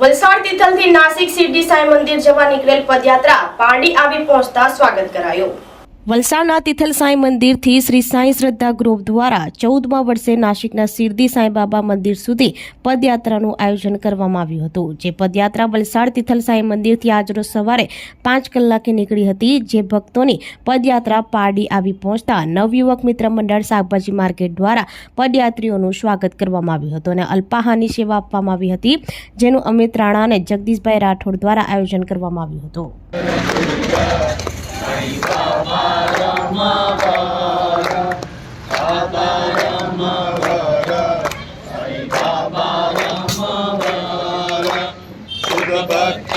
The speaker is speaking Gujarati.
વલસાડ તિથલથી નાસિક શિરડી સાંઈ મંદિર જવા નીકળેલ પદયાત્રા પારડી આવી પહોંચતા સ્વાગત કરાયું. વલસાડના તિથલ સાંઈ મંદિરથી શ્રી સાંઈ શ્રદ્ધા ગ્રુપ દ્વારા ચૌદમા વર્ષે નાસિકના શિરડી સાંઈબાબા મંદિર સુધી પદયાત્રાનું આયોજન કરવામાં આવ્યું હતું. જે પદયાત્રા વલસાડ તિથલ સાંઈ મંદિરથી આજરોજ સવારે પાંચ કલાકે નીકળી હતી. જે ભક્તોની પદયાત્રા પારડી આવી પહોંચતા નવયુવક મિત્ર મંડળ શાકભાજી માર્કેટ દ્વારા પદયાત્રીઓનું સ્વાગત કરવામાં આવ્યું હતું અને અલ્પાહાની સેવા આપવામાં આવી હતી, જેનું અમિત રાણા અને જગદીશભાઈ રાઠોડ દ્વારા આયોજન કરવામાં આવ્યું હતું.